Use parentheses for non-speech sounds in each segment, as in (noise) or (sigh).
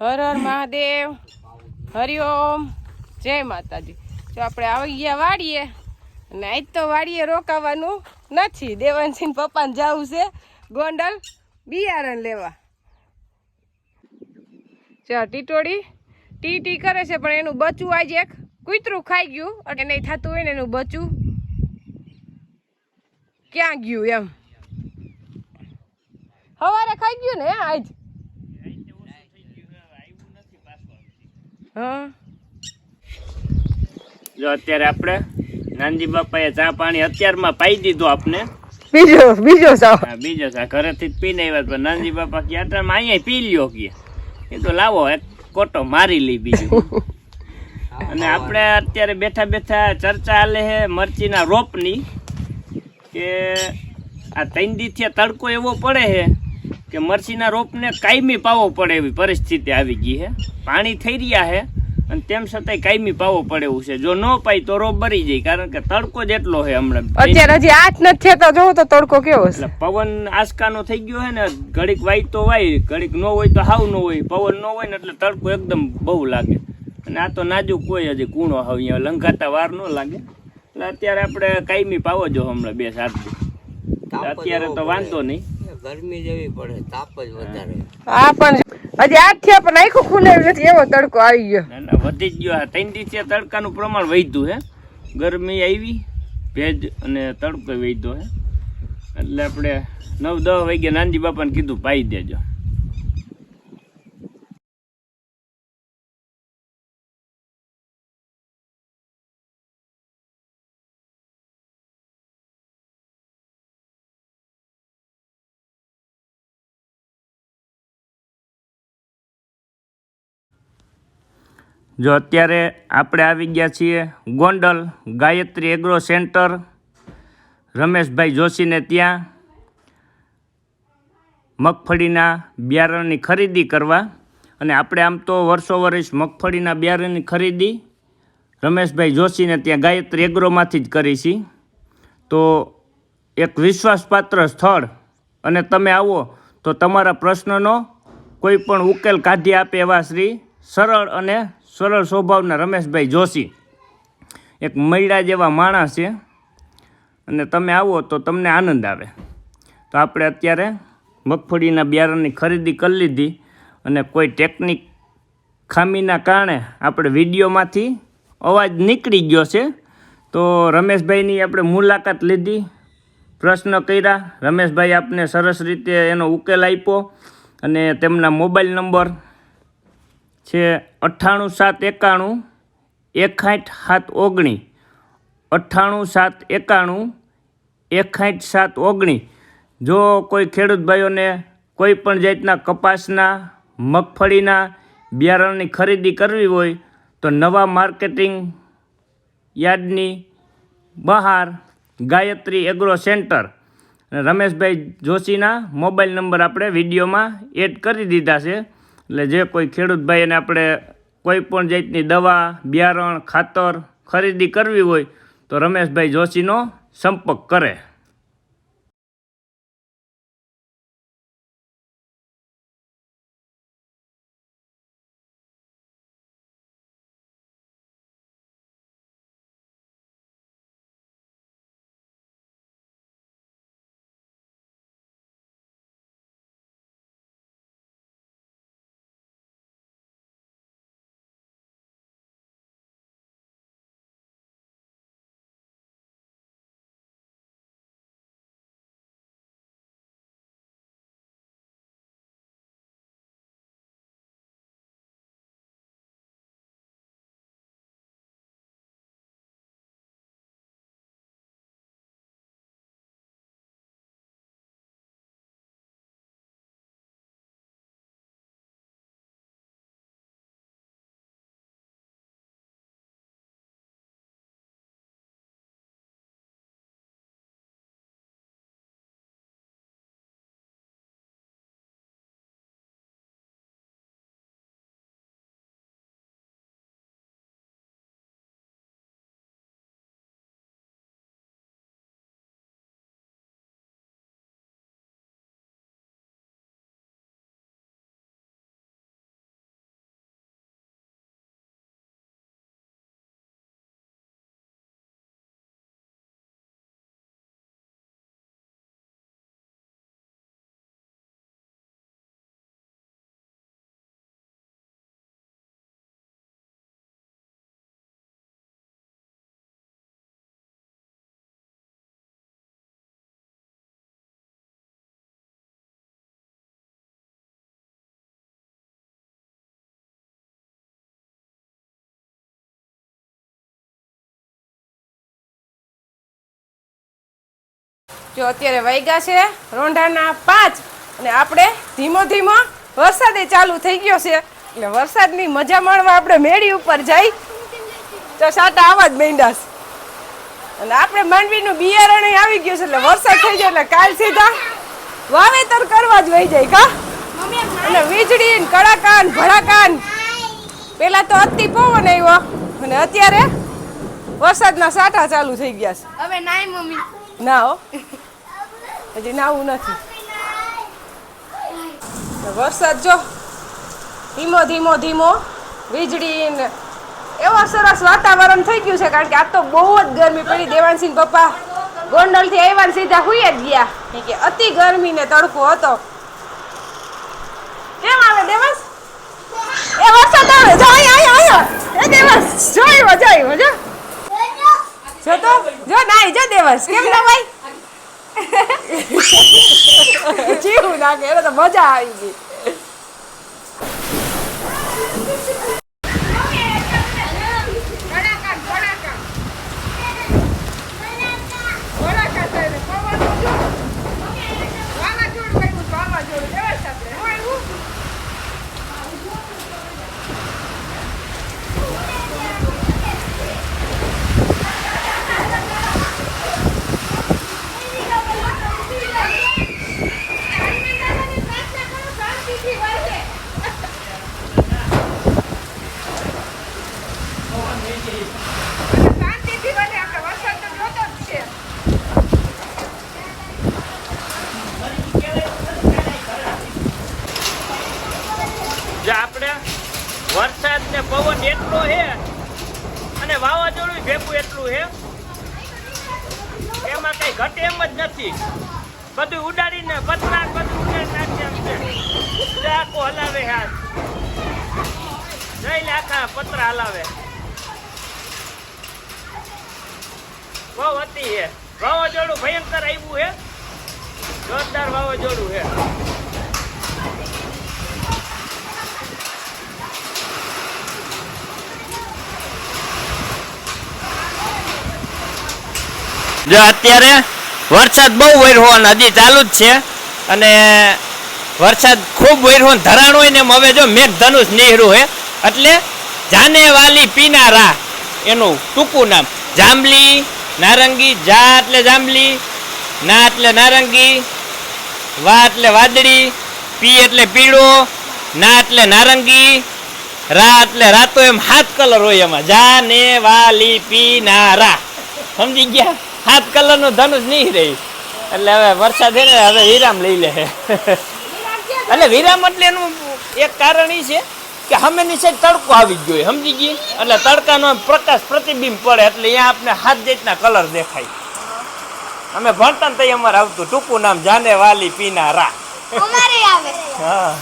હર હર મહાદેવ. હરિઓમ જય માતાજી. જો આપણે આવી ગયા વાડીએ, અને આજ તો વાડીએ રોકાવાનું નથી. દેવાનસિંહ પપ્પાને જવું છે ગોંડલ બિયારણ લેવા. જો ટીટોડી ટી ટી કરે છે, પણ એનું બચ્ચું આજે એક કૂતરું ખાઈ ગયું. અને નહીં થતું હોય ને એનું બચ્ચું ક્યાં ગયું એમ? સવારે ખાઈ ગયું ને આજ? જો અત્યારે આપણે નાનજી બાપાએ ચા પાણી અત્યારમાં પાઈ દીધું આપને. બીજો બીજો આ બીજો ચા. ઘરેથી જ પીને આવ્યા પણ નાનજી બાપા કે આટલામાં અહીંયા પી લ્યો કે. એ તો લાવો એક કોટો મારી લઈ બીજું. અને આપણે અત્યારે બેઠા બેઠા ચર્ચા હાલે છે મરચીના રોપની કે આ તૈંદીથી તડકો એવો પડે છે કે મરચીના રોપને કાયમી પાવો પડે એવી પરિસ્થિતિ આવી ગઈ છે. પાણી થઈ રહ્યા છે અને તેમ છતાંય કાયમી પાવો પડે એવું છે. જો ન પાય તો રોપ બરી જાય કારણ કે તડકો જ એટલો છે હમણાં. અત્યારે હજી આઠ નથી થતા જોવો તો તડકો કેવો છે એટલે પવન આસકાનો થઈ ગયો છે ને ઘડીક વાય તો વાય ઘડીક ન હોય તો હાવ ન હોય. પવન ન હોય ને એટલે તડકો એકદમ બહુ લાગે. અને આ તો નાજુક કોઈ હજી કૂણો હાવ અહીંયા લંઘાતા વાર ન લાગે. એટલે અત્યારે આપણે કાયમી પાવો જો હમણાં બે સાત અત્યારે તો વાંધો નહીં. ગરમી જેવી પડે તાપ જ વધારે. હા પણ હજી આઠ થયા પણ આખું ખુલેલું નથી એવો તડકો આવી ગયો. વધી જ ગયો. આ ત્રણ દિવસે તડકાનું પ્રમાણ વધ્યું હે. ગરમી આવી ભેજ અને તડકો વધ્યો હે. એટલે આપણે નવ દસ વાગ્યા નાનજી બાપાને કીધું પાઈ દેજો. જો અત્યારે આપણે આવી ગયા છીએ ગોંડલ ગાયત્રી એગ્રો સેન્ટર. રમેશભાઈ જોશીને ત્યાં મગફળીના બિયારણની ખરીદી કરવા. અને આપણે આમ તો વર્ષો વર્ષ મગફળીના બિયારણની ખરીદી રમેશભાઈ જોશીને ત્યાં ગાયત્રી એગ્રોમાંથી જ કરી છે. તો એક વિશ્વાસપાત્ર સ્થળ. અને તમે આવો તો તમારા પ્રશ્નનો કોઈ પણ ઉકેલ કાઢી આપે એવા શ્રી સરળ અને સરળ સ્વભાવના રમેશભાઈ જોશી. એક મૈડા જેવા માણસ છે અને તમે આવો તો તમને આનંદ આવે. તો આપણે અત્યારે મગફળીના બિયારણની ખરીદી કરી લીધી અને કોઈ ટેકનિક ખામીના કારણે આપણે વિડીયોમાંથી અવાજ નીકળી ગયો છે. તો રમેશભાઈની આપણે મુલાકાત લીધી, પ્રશ્ન કર્યા. રમેશભાઈ આપને સરસ રીતે એનો ઉકેલ આપ્યો અને તેમના મોબાઈલ નંબર છે અઠ્ઠાણું સાત એકાણું, એકાઠ સાત ઓગણી. અઠ્ઠાણું સાત એકાણું, એકાઠ સાત ઓગણી. જો કોઈ ખેડૂત ભાઈઓને કોઈ પણ જાતના કપાસના, મગફળીના, બિયારણની ખરીદી કરવી હોય, તો નવા માર્કેટિંગ યાર્ડની બહાર ગાયત્રી એગ્રો સેન્ટર. રમેશભાઈ જોશીના મોબાઈલ નંબર આપણે વિડીયોમાં એડ કરી દીધા છે. એટલે જે કોઈ ખેડૂત ભાઈને આપણે કોઈ પણ જાતની દવા, બિયારણ, ખાતર ખરીદી કરવી હોય તો રમેશભાઈ જોશીનો સંપર્ક કરે. જો અત્યારે વાગ્યા છે, રોંઢાના પાંચ, અને આપણે ધીમો ધીમો વરસાદે ચાલુ થઈ ગયો છે. એટલે વરસાદની મજા માણવા આપણે મેળી ઉપર જઈ. તો સાટા આવા જ મેંડાસ અને આપણે માંડવીનું બિયારણ આવી ગયું છે, એટલે વરસાદ થઈ જાય એટલે કાલ સીધા વાવેતર કરવા જ વહી જાય, કા? અને વીજળી ને કડાકા ભડાકા પેલા તો અતિ પવન આવ્યો, અને અત્યારે વરસાદના સાટા ચાલુ થઈ ગયા છે. હવે નાય મમ્મી. ના હો હજી નાવું નથી. વરસાદ જો ધીમો ધીમો ધીમો વીજળી એવો સરસ વાતાવરણ થઈ ગયું છે કારણ કે આજ તો બહુ જ ગરમી પડી. દેવાનસિંહ પપ્પા ગોંડલથી આવ્યા ને સીધા હુઈ જ ગયા. કે અતિ ગરમી ને તડકો હતો. કેમ આવે દેવાંશ? એ વરસાદ આવે. જો અહીંયા અહીંયા એ દેવાંશ જોઈ આવ્યો, જો આવ્યો જો જો તો? જો નાઈ જો દેવસ. કેમ ના ભાઈ જીવું નાખે એટલે તો મજા આવી ગઈ શાંતિથી બને આપણે વરસાદ તો જોતો જ છે જે આપણે વરસાદ ને પવન એટલો છે અને વાવાઝોડું ભેગું એટલું છે એમાં કઈ ઘટે એમ જ નથી બધું ઉડાડીને પતરા ને બધું ઉડાડી નાખે એમ છે જે વાવાઝોડું ભયંકર આવ્યું છે જોરદાર વાવાઝોડું છે જો અત્યારે વરસાદ બહુ વર્યો હજી ચાલુ જ છે. અને વરસાદ ખૂબ ધરાણ હોય ને હવે જો મેઘધનુષ નીહરું હે, એટલે જાને વાલી પીનારા, એનું ટૂંકું નામ, જાંબલી, નારંગી, જા એટલે જાંબલી, ના એટલે નારંગી, વા એટલે વાદળી, પી એટલે પીળો, ના એટલે નારંગી, રા એટલે રાતો, એમ હાથ કલર હોય એમાં જા ને વાલી પી ના રા સમજી ગયા? હાથ કલરનું ધનુષ નહીં રહી. એટલે હવે વરસાદ છે ને, હવે વિરામ લઈ લે. એટલે વિરામ એટલે એનું એક કારણ એ છે કે અમે નીચે તડકો આવી જ ગયો સમજી ગઈ? એટલે તડકાનો પ્રકાશ પ્રતિબિંબ પડે એટલે અહીંયા આપણે હાથ જેટના કલર દેખાય. અમે ભણતા ને તઈ અમારે આવતું ટૂંકું નામ જાને વાલી પીના રા અમારે આવે. હા.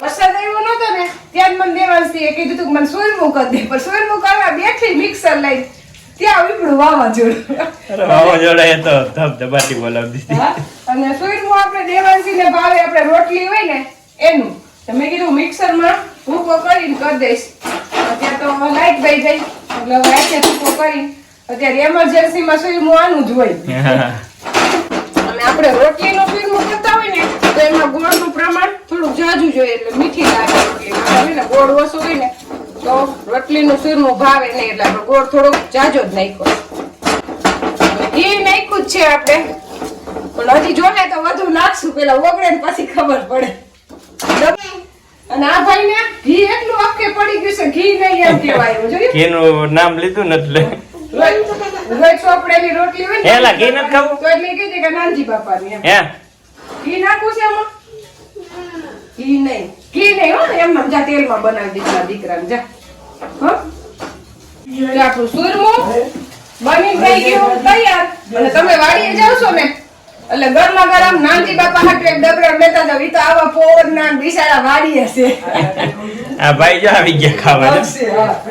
વરસાદ આવ્યો નતો ને ત્યાં જ દેવાંશી દેવાંશીએ કીધું તું કે મને સુરમું કરી દે પણ સુરમું કરવા બેઠી મિક્સર લઈને ત્યાં ઉપડું વાવાઝોડું વાવાઝોડા એ તો ધબધબાટી બોલાવી દીધી. અને સુરમું આપણે દેવાંશીને ભાવે આપણે રોટલી હોય ને એનું. તો મેં કીધું મિક્સરમાં ભૂકો કરીને કરી દઈશ. અત્યારે તો લાઈટ ગઈ ગઈ. એટલે હવે આજે ભૂકો કરીને. અત્યારે એમરજન્સીમાં આનું જ હોય. અને આપણે રોટલીનું ફીરમું કરતા હોય ને તો એમાં ગોળનું પ્રમાણ થોડુંક જાજુ જોઈએ. એટલે મીઠી લાગે રોટલી ગોળ ઓછો હોય ને તો રોટલીનું ફીરમું ભાવે નહીં એટલે આપણે ગોળ થોડોક જાજો જ નાખ્યો ઘી નાખ્યું જ છે આપણે. પણ હજી જોને તો વધુ નાખશું પેલા ઓગળે ને પછી ખબર પડે. અને આ ભાઈને ઘી એટલું અકે પડી ગયું છે ઘી નહીં એમ કહેવાય જોયું? ઘીનું નામ લીધું ને એટલે. રોજ ચોપડેલી રોટલી હોય ને ઘી નથી ખાવું? તો એટલે કે નાનજી બાપાની એમ. ઘી નાખવું છે એમાં ઘી નહીં. ઘી નહીં હો એમ જા તેલમાં બનાવી દીધા દીકરાને જા. હો? આપણું સુરમું બની થઈ ગયું તૈયાર. અને તમે વાડીએ જાવ છો ને એટલે ગરમા ગરમ નાનજી બાપા હાટુ એક ડબરા લેતા જાવ ઈ તો આવા પોર નાન બિસારા વાડી છે. આ ભાઈ જો આવી ગયા ખાવા.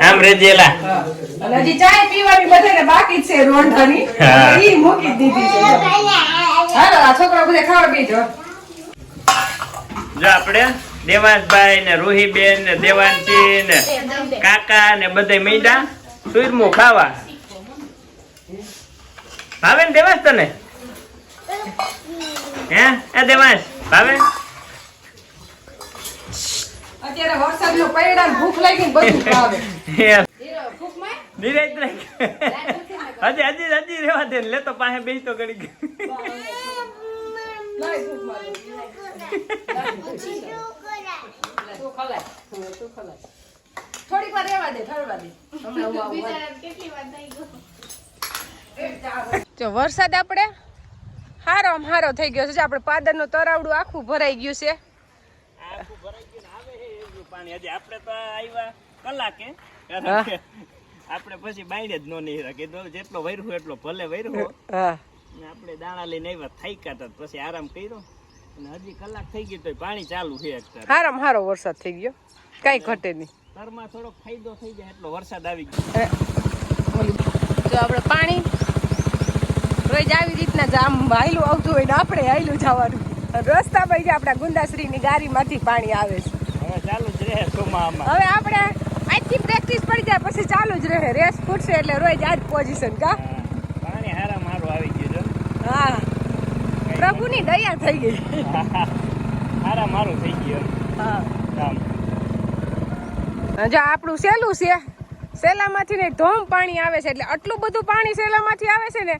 આમ રેજેલા અને હજી ચાય પીવાની બધાને બાકી જ છે રોંઢાની હા. ઈ મૂકી દીધી છે. હાલો આ છોકરા બધા ખાવા બેજો જો આપણે દેવાંશભાઈ ને રૂહીબેન ને દેવાંશી ને કાકા ને બધે મીડા સુરમું ખાવા. ભાવે ને દેવાંશ તને? હે? એ દેવાંશ ભાવે? અત્યારે વરસાદનો પૈડા ને ભૂખ લાગી બધું ભાવે. (laughs) ધીરેજ હજી હજી હજી રેવા દે લેતો લે તો પાસે બેસી તો થોડીક વાર રહેવા દે ઠરવા દે હમણાં હું આવું જો વરસાદ આપણે હારો આમ હારો થઈ ગયો છે. જો આપણે પાદરનું તરાવડું આખું ભરાઈ ગયું છે. આખું ભરાઈ ગયું ને આવે છે એટલું પાણી. હજી આપણે તો આવ્યા કલાકે. આપણે પછી બાઈને જ નો નહીં રાખે જેટલો વૈરું એટલો ભલે વૈરવો હા ને આપણે દાણા લઈને આવ્યા થાક્યા હતા પછી આરામ કર્યો. અને હજી કલાક થઈ ગયો તો પાણી ચાલુ છે અત્યારે. હારામ હારો વરસાદ થઈ ગયો. કઈ ઘટે નહીં. તરમાં થોડોક ફાયદો થઈ જાય એટલો વરસાદ આવી ગયો. જો આપણે પાણી રોજ આવી રીતના જામ હાયલું આવતું હોય ને આપણે હાયલું જવાનું. રસ્તા પર જે આપણા ગુંદાશ્રીની ગાડીમાંથી પાણી આવે છે. હવે ચાલુ જ રહે ચોમામાં. હવે આપણે આજથી પ્રેક્ટિસ પડી જાય પછી ચાલુ જ રહે. રેસ ફૂટશે એટલે રોજ આ જ પોઝિશન કા પાણી હારા મારું આવી ગયું હા. પ્રભુની દયા થઈ ગઈ. જો મારું થઈ ગયું હા. જો આપણું સેલું છે સેલામાંથી ને ધોમ પાણી આવે છે એટલે આટલું બધું પાણી સેલામાંથી આવે છે ને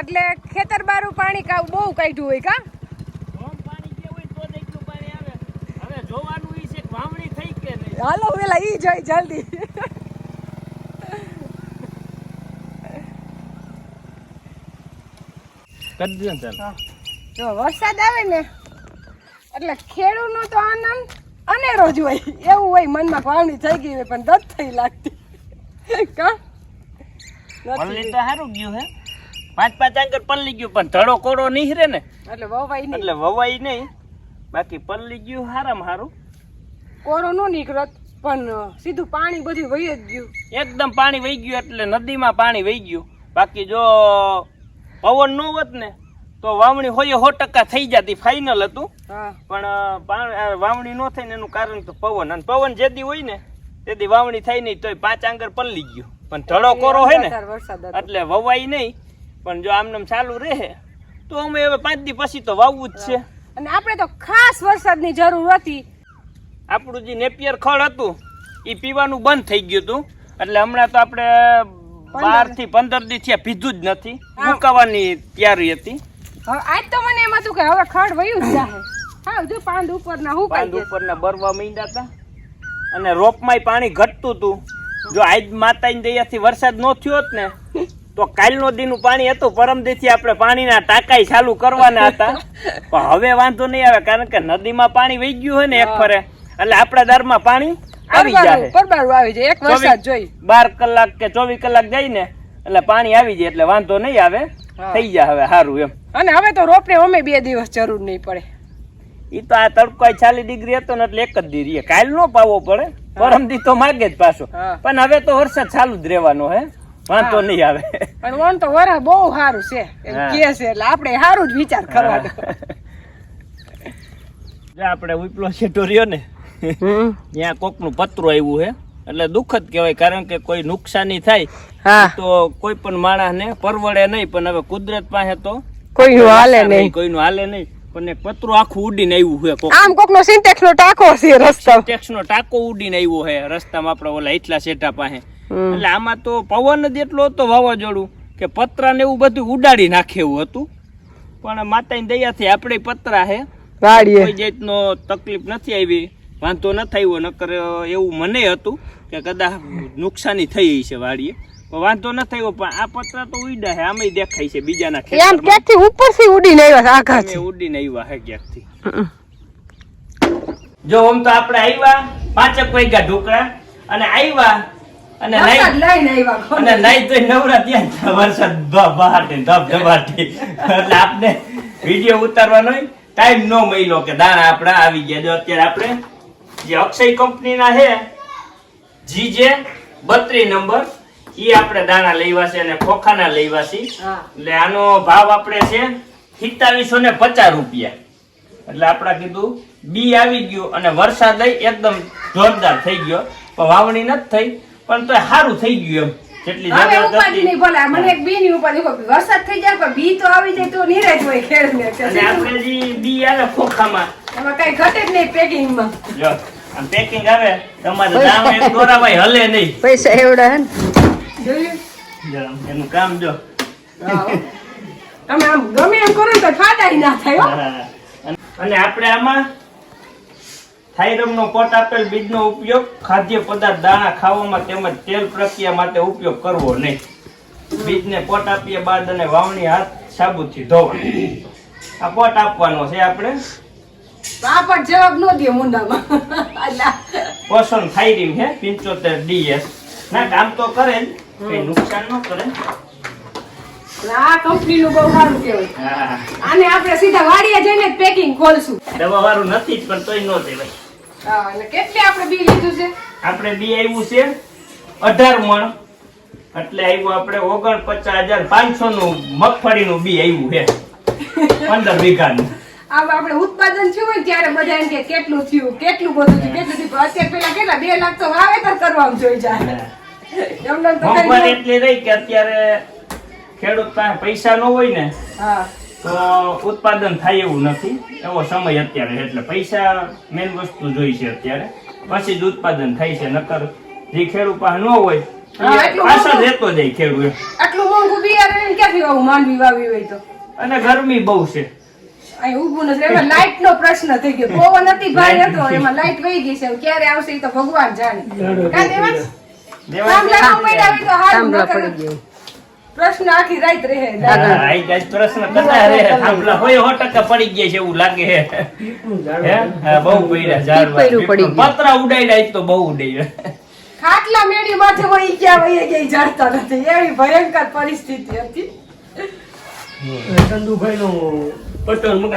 એટલે ખેતર બારું પાણી કા બહુ કાઢ્યું હોય કા? ધોમ પાણી હોય તો જ એટલું પાણી આવે. હવે જોવાનું ઈ છે વાવણી થઈ કે નહીં? હાલો પેલા ઈ જોઈ જલ્દી. કરી દીધો ને ચાલ. જો વરસાદ આવે ને એટલે ખેડૂતનો તો આનંદ અનેરો જ હોય. એવું હોય મનમાં વાવણી થઈ ગઈ હોય પણ દત થઈ લાગતી. કા? પલ્લી તો સારું ગયું હે. પાંચ પાંચ આંગર પલ્લી ગયું પણ ધડો કોડો નહીં રે ને. એટલે વવાઈ નહીં. એટલે વવાઈ નહીં. બાકી પલ્લી ગયું હારામાં હારું. કોરો નો નીકળત પણ સીધું પાણી બધું વહી જ ગયું. એકદમ પાણી વહી ગયું એટલે નદીમાં પાણી વહી ગયું. બાકી જો પવન નો હોત ને તો વાવણી હોય સો ટકા થઈ જતી ફાઇનલ હતું. પણ વાવણી નો થઈ ને એનું કારણ તો પવન. અને પવન જેદી હોય ને તેથી વાવણી થઈ નહીં તોય પાંચ આંગર પલ્લી ગયું. પણ ધડો કોરો હોય ને એટલે વવાય નહીં. પણ જો આમનામ ચાલુ રહે તો અમે હવે પાંચ દી પછી તો વાવવું જ છે. અને આપણે તો ખાસ વરસાદની જરૂર હતી. આપણું જે નેપિયર ખળ હતું એ પીવાનું બંધ થઈ ગયું હતું. એટલે હમણાં તો આપણે બારથી પંદર દી થયા પીધું જ નથી. મુકાવાની તૈયારી હતી. હવે આજ તો મને એમ હતું કે હવે ખડ વયું જ જાહે. હા જો પાંદ ઉપર ના હું પાંદ ઉપરના બરવા મીંડા હતા અને રોપમાંય પાણી ઘટતું હતું જો આજ માતાની દયાથી વરસાદ નો થયો જ ને તો કાલનો દીનું પાણી હતું. પરમ દીથી આપણે પાણીના ટાંકાઈ ચાલુ કરવાના હતા. (laughs) પણ હવે વાંધો નહીં આવે કારણ કે નદીમાં પાણી વહી ગયું હોય ને એક ફરે. એટલે આપણા દારમાં પાણી આવી જાય પરબારું આવી જાય. એક વરસાદ જોઈ. બાર કલાક કે ચોવીસ કલાક જાય ને એટલે પાણી આવી જાય એટલે વાંધો નહીં આવે. થઈ જાય હવે સારું એમ. અને હવે તો રોપને અમે બે દિવસ જરૂર નહીં પડે. ઈ તો આ તડકો ચાલીસ ડિગ્રી હતો ને એટલે એક જ દી રહીએ. કાલ નો પાવો પડે. પરમ દી તો માગે જ પાછો. પણ હવે તો વરસાદ ચાલુ જ રહેવાનો હે. વાંધો નહીં આવે. પણ ઓન તો વરા બહુ સારું છે. એમ કે છે એટલે આપણે સારું જ વિચાર કરવાનો. (laughs) આપણે ઉપલો છે રહ્યો ને ત્યાં કોકનું પતરું આવ્યું હે એટલે દુઃખદ કહેવાય કારણ કે કોઈ નુકસાની થાય તો કોઈ પણ માણસને પરવડે નહીં પણ હવે કુદરત પાસે તો કોઈ હાલે નહીં. કોઈનું હાલે નહીં. પણ એક પતરું આખું ઉડીને આવ્યું છે આમ કોક. નો સિન્ટેક્સ નો ટાંકો છે રસ્તા. સિન્ટેક્સ નો ટાંકો ઉડીને આવ્યો છે રસ્તામાં આપણે ઓલા એટલા સેટા પાસે. એટલે આમાં તો પવન જ એટલો હતો વાવાઝોડું કે પતરા ને એવું બધું ઉડાડી નાખે એવું હતું. પણ માતાની દયાથી આપણે પતરા હે કોઈ કોઈ જાતનો તકલીફ નથી આવી. વાંધો ન થયો નકર એવું મને હતું કે કદાચ નુકસાની થઈ છે વાડીએ. વાંધો ન થયો પણ આ પતરા તો ઉડ્યા છે આમે દેખાય છે બીજાના આમ ખેતરમાં. ક્યાંકથી ઉપરથી ઉડીને આવ્યા છે અમે ઉડીને આવ્યા હે ક્યાંથી જો આમ તો આપણે આવ્યા પાંચક વાગ્યા ઢોકળા અને આવ્યા અને અને નાઈ તો નવરા ત્યાં વરસાદ બહાટે ધબ ધબાટી એટલે આપણે વીડિયો ઉતારવાનો ટાઈમ ન મળ્યો કે દાણા આપણા આવી ગયા. જો અત્યારે આપણે જે અક્ષય કંપનીના છે જીજે બત્રી નંબર ઈ આપણે દાણા લેવા છે અને ખોખાના લેવા છે. એટલે આનો ભાવ આપણે છે સિત્તાવીસો ને પચાસ રૂપિયા. એટલે આપણે કીધું બી આવી ગયું અને વરસાદ એકદમ જોરદાર થઈ ગયો. પણ વાવણી નથી થઈ પણ તો સારું થઈ ગયું એમ. જેટલી હવે ઉપાધિ. નહીં ભલે મને એક બી ની ઉપાધિ. વરસાદ થઈ જાય પણ બી તો આવી જાય તો નિરાશ હોય ખેડને. અને આપણે જે બી આવે ખોખામાં એમાં કઈ ઘટે જ નહીં પેકિંગમાં. જો આમ પેકિંગ આવે તમારે દામ એક દોરાવાય હલે નહીં. પૈસા એવડા હે ને? જોયું એનું કામ જો. તમે આમ ગમે એમ કરો તો ફાટાઈ ના થાય અને આપણે આમાં થાઇરમનો પોટ આપેલ બીજનો ઉપયોગ ખાદ્ય પદાર્થ દાણા ખાવામાં તેમજ તેલ પ્રક્રિયા માટે ઉપયોગ કરવો નહીં. બીજને પોટ આપ્યા બાદ અને વાવણી હાથ સાબુથી ધોવા. આ પોટ આપવાનો છે આપણે. આ જવાબ ન દે મુંડામાં. પોષણ થાઇરીમ છે પિંચોતેર ડીએસ. ના કામ તો કરે જ. કઈ નુકસાન ન કરે. આ કંપનીનું બહુ સારું કહેવાય. આને આપણે સીધા વાડીએ જઈને જ પેકિંગ ખોલશું. દવા વાળું નથી જ પણ તોય ન દેવાય. હા, અને કેટલી આપણે બી લીધું છે? આપણે બી આવ્યું છે અઢાર મણ. એટલે આવ્યું આપણે ઓગણ પચાસ હજાર પાંચસો નું મગફળીનું બી આવ્યું છે. પંદર વીઘાનું. આમ આપણે ઉત્પાદન થયું હોય ત્યારે બધા એમ કે કેટલું થયું કેટલું બધું થયું. કેટલું થયું અત્યારે પેલા કેટલા? બે લાખ તો વાવેતર કરવાનું જોઈ જાય. એમને તો કઈ મોંઘવારી ન- એટલી રહી કે અત્યારે ખેડૂત પાસે પૈસા ન હોય ને તો ઉત્પાદન થાય એવું નથી. એવો સમય અત્યારે એટલે પૈસા મેન વસ્તુ જોઈ છે અત્યારે. પછી જ ઉત્પાદન થાય છે નકર જે ખેડૂત પાસે ન હોય પાછળ રહેતો જાય ખેડૂત. આટલું મોંઘું બિયારણ ક્યાંથી માંડવી વાવી હોય તો? અને ગરમી બહુ છે. અહીં ઊભું નથી. એમાં લાઇટ નો પ્રશ્ન થઈ ગયો. પવન અતિ ભારે હતો. એમાં લાઇટ વહી ગઈ છે. ક્યારે આવશે એ તો ભગવાન જાણે. કાં દેવાંશ? દેવાય થાંભલા પડ્યા હોય તો હારું, થાંભલા નકર પડી ગયા પ્રશ્ન આખી રાત રહે. હા, આઈ જાય પ્રશ્ન કરતા રહે. થાંભલા હોય સો ટકા પડી ગયા છે એવું લાગે. હે? હે? બહુ પડ્યા ઝાડવા. પીપળું પડી ગયું. પતરા ઉડાડ્યા જ તો બહુ ઉડાડ્યા ખાટલા મેડી માથે વહી ગયા વહી ગઈ જાણતા નથી. એવી ભયંકર પરિસ્થિતિ હતી. ચંદુભાઈ નો Tôi 干